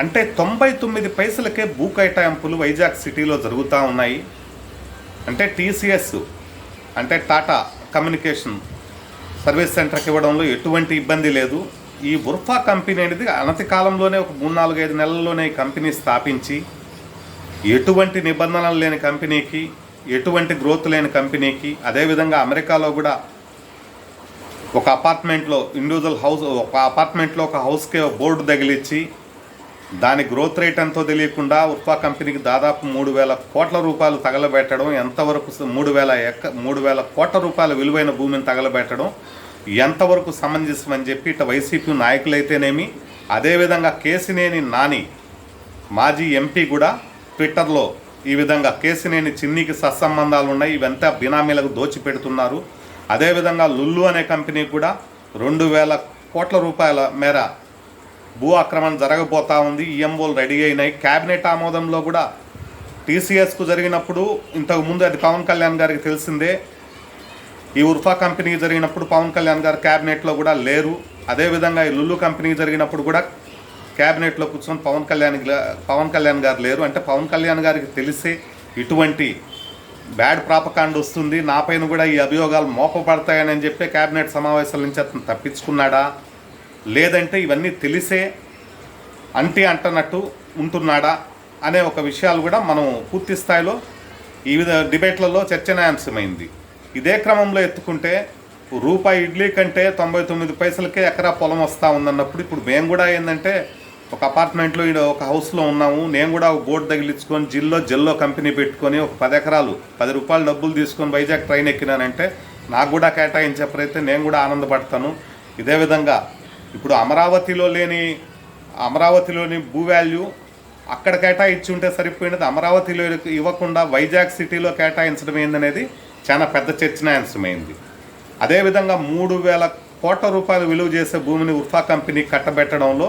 అంటే తొంభై తొమ్మిది పైసలకే భూ కేటాయింపులు వైజాగ్ సిటీలో జరుగుతూ ఉన్నాయి. అంటే టీసీఎస్ అంటే టాటా కమ్యూనికేషన్ సర్వీస్ సెంటర్కి ఇవ్వడంలో ఎటువంటి ఇబ్బంది లేదు. ఈ ఉర్ఫా కంపెనీ అనేది అనతి కాలంలోనే ఒక మూడు నాలుగు ఐదు నెలల్లోనే ఈ కంపెనీ స్థాపించి ఎటువంటి నిబంధనలు లేని కంపెనీకి ఎటువంటి గ్రోత్ లేని కంపెనీకి అదేవిధంగా అమెరికాలో కూడా ఒక అపార్ట్మెంట్లో ఇండివిజువల్ హౌస్ ఒక అపార్ట్మెంట్లో ఒక హౌస్కి బోర్డు తగిలిచ్చి దాని గ్రోత్ రేట్ ఎంతో తెలియకుండా ఉర్ఫా కంపెనీకి దాదాపు మూడు వేల కోట్ల రూపాయలు తగలబెట్టడం ఎంతవరకు మూడు వేల ఎక్క మూడు వేల కోట్ల రూపాయల విలువైన భూమిని తగలబెట్టడం ఎంతవరకు సమంజసం అని చెప్పి ఇటు వైసీపీ నాయకులైతేనేమి అదేవిధంగా కేసినేని నాని మాజీ ఎంపీ కూడా ట్విట్టర్లో ఈ విధంగా కేసినేని చిన్నికి సత్సంబంధాలు ఉన్నాయి ఇవంతా బినామీలకు దోచిపెడుతున్నారు. అదేవిధంగా లుల్లు అనే కంపెనీ కూడా రెండు వేల కోట్ల రూపాయల మేర భూ ఆక్రమణ జరగబోతా ఉంది. ఈఎంఓలు రెడీ అయినాయి. క్యాబినెట్ ఆమోదంలో కూడా టీసీఎస్కు జరిగినప్పుడు ఇంతకుముందు అది పవన్ కళ్యాణ్ గారికి తెలిసిందే. ఈ ఉర్ఫా కంపెనీ జరిగినప్పుడు పవన్ కళ్యాణ్ గారు క్యాబినెట్లో కూడా లేరు. అదేవిధంగా ఈ లుల్లు కంపెనీ జరిగినప్పుడు కూడా క్యాబినెట్లో కూర్చొని పవన్ కళ్యాణ్ పవన్ కళ్యాణ్ గారు లేరు. అంటే పవన్ కళ్యాణ్ గారికి తెలిసి ఇటువంటి బ్యాడ్ ప్రాపకాండ్ వస్తుంది. నా పైన కూడా ఈ అభియోగాలు మోపబడతాయని చెప్పి క్యాబినెట్ సమావేశాల నుంచి అతను తప్పించుకున్నాడా? లేదంటే ఇవన్నీ తెలిసే అంటి అంటనట్టు ఉంటున్నాడా అనే ఒక విషయాలు కూడా మనం పూర్తి స్థాయిలో ఈ విధ డిబేట్లలో చర్చనాయాంశమైంది. ఇదే క్రమంలో ఎత్తుకుంటే రూపాయి ఇడ్లీ కంటే తొంభై తొమ్మిది పైసలకే ఎకరా పొలం వస్తూ ఉందన్నప్పుడు ఇప్పుడు మేము కూడా ఏంటంటే ఒక అపార్ట్మెంట్లో ఈడ ఒక హౌస్లో ఉన్నాము నేను కూడా ఒక బోర్డు తగిలించుకొని జిల్లో జిల్లో కంపెనీ పెట్టుకొని ఒక పది ఎకరాలు పది రూపాయలు డబ్బులు తీసుకొని వైజాగ్ ట్రైన్ ఎక్కినానంటే నాకు కూడా కేటాయించేప్పుడైతే నేను కూడా ఆనందపడతాను. ఇదే విధంగా ఇప్పుడు అమరావతిలో లేని అమరావతిలోని భూ వాల్యూ అక్కడ కేటాయించి ఉంటే సరిపోయినది. అమరావతిలో ఇవ్వకుండా వైజాగ్ సిటీలో కేటాయించడం ఏందనేది చాలా పెద్ద చర్చనాంశమైంది. అదేవిధంగా మూడు వేల కోట్ల రూపాయలు విలువ చేసే భూమిని ఉర్ఫా కంపెనీ కట్టబెట్టడంలో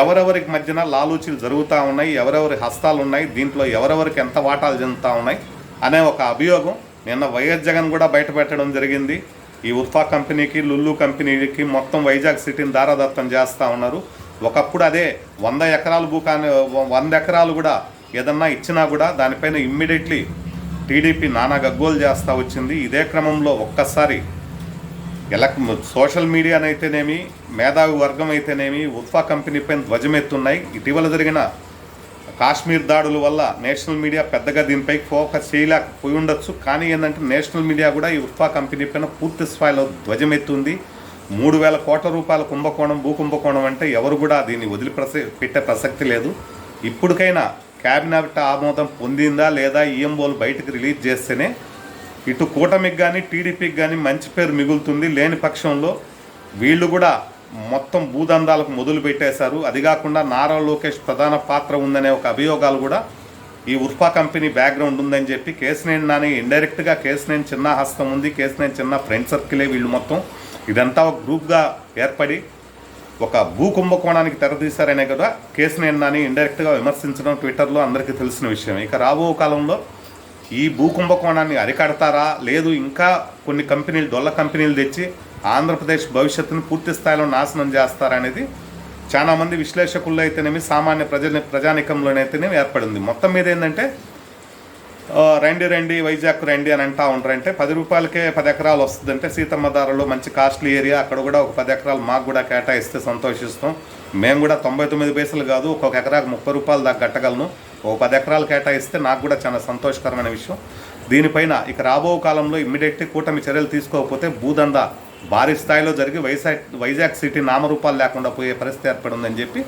ఎవరెవరికి మధ్యన లాలూచీలు జరుగుతూ ఉన్నాయి ఎవరెవరి హస్తాలు ఉన్నాయి దీంట్లో ఎవరెవరికి ఎంత వాటాలు చెందుతూ ఉన్నాయి అనే ఒక అభియోగం నిన్న వైఎస్ జగన్ కూడా బయటపెట్టడం జరిగింది. ఈ ఉత్ఫా కంపెనీకి లుల్లు కంపెనీకి మొత్తం వైజాగ్ సిటీని దారాదత్తం చేస్తూ ఉన్నారు. ఒకప్పుడు అదే వంద ఎకరాలు భూ కానీ వంద ఎకరాలు కూడా ఏదన్నా ఇచ్చినా కూడా దానిపైన ఇమ్మీడియట్లీ టీడీపీ నానా గగ్గోలు చేస్తూ వచ్చింది. ఇదే క్రమంలో ఒక్కసారి ఎలక్ సోషల్ మీడియానైతేనేమి మేధావి వర్గం అయితేనేమి ఉత్ఫా కంపెనీ పైన ధ్వజమెత్తున్నాయి. ఇటీవల జరిగిన కాశ్మీర్ దాడుల వల్ల నేషనల్ మీడియా పెద్దగా దీనిపై ఫోకస్ చేయలేకపోయి ఉండొచ్చు. కానీ ఏంటంటే నేషనల్ మీడియా కూడా ఈ ఉత్ఫా కంపెనీ పైన పూర్తి స్థాయిలో ధ్వజమెత్తుంది. మూడు వేల కోట్ల రూపాయల కుంభకోణం భూ కుంభకోణం అంటే ఎవరు కూడా దీన్ని వదిలి ప్రస పెట్టే ప్రసక్తి లేదు. ఇప్పటికైనా క్యాబినెట్ ఆమోదం పొందిందా లేదా ఈఎంఓలు బయటకు రిలీజ్ చేస్తేనే ఇటు కూటమికి కానీ టీడీపీకి కానీ మంచి పేరు మిగులుతుంది. లేని పక్షంలో వీళ్ళు కూడా మొత్తం భూదందాలకు మొదలు పెట్టేశారు. అది కాకుండా నారా లోకేష్ ప్రధాన పాత్ర ఉందనే ఒక అభియోగాలు కూడా ఈ ఉర్ఫా కంపెనీ బ్యాక్గ్రౌండ్ ఉందని చెప్పి కేసునేని నాని ఇండైరెక్ట్గా కేసునేని చిన్న హస్తం ఉంది కేసునేని చిన్న ఫ్రెండ్ సర్కిలే వీళ్ళు మొత్తం. ఇదంతా ఒక గ్రూప్గా ఏర్పడి ఒక భూ కుంభకోణానికి తెరదీశారనే కదా కేసునేని నాని ఇండైరెక్ట్గా విమర్శించడం ట్విట్టర్లో అందరికీ తెలిసిన విషయం. ఇక రాబో కాలంలో ఈ భూ కుంభకోణాన్ని అరికడతారా? లేదు ఇంకా కొన్ని కంపెనీలు డొల్ల కంపెనీలు తెచ్చి ఆంధ్రప్రదేశ్ భవిష్యత్తును పూర్తి స్థాయిలో నాశనం చేస్తారనేది చాలా మంది విశ్లేషకుల్లో అయితేనేమి సామాన్య ప్రజల ప్రజానికంలోనైతేనేమి ఏర్పడింది. మొత్తం మీద ఏంటంటే రండి రండి వైజాగ్ రండి అని అంటా ఉంటారంటే పది రూపాయలకే పది ఎకరాలు వస్తుందంటే సీతమ్మ ధారలో మంచి కాస్ట్లీ ఏరియా అక్కడ కూడా ఒక పది ఎకరాలు మాకు కూడా కేటాయిస్తే సంతోషిస్తాం. మేము కూడా తొంభై తొమ్మిది పైసలు కాదు ఒక్కొక్క ఎకరాకు ముప్పై రూపాయలు దాకా కట్టగలను. ఒక పది ఎకరాలు కేటాయిస్తే నాకు కూడా చాలా సంతోషకరమైన విషయం. దీనిపైన ఇక రాబో కాలంలో ఇమ్మీడియట్లీ కూటమి చర్యలు తీసుకోకపోతే భూదందా భారీ స్థాయిలో జరిగి వైజాగ్ వైజాగ్ సిటీ నామరూపాలు లేకుండా పోయే పరిస్థితి ఏర్పడిందని చెప్పి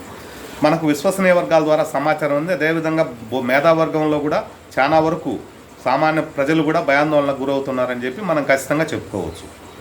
మనకు విశ్వసనీయ వర్గాల ద్వారా సమాచారం ఉంది. అదేవిధంగా బో- మేధావర్గంలో కూడా చాలా వరకు సామాన్య ప్రజలు కూడా భయాందోళనకు గురవుతున్నారని చెప్పి మనం ఖచ్చితంగా చెప్పుకోవచ్చు.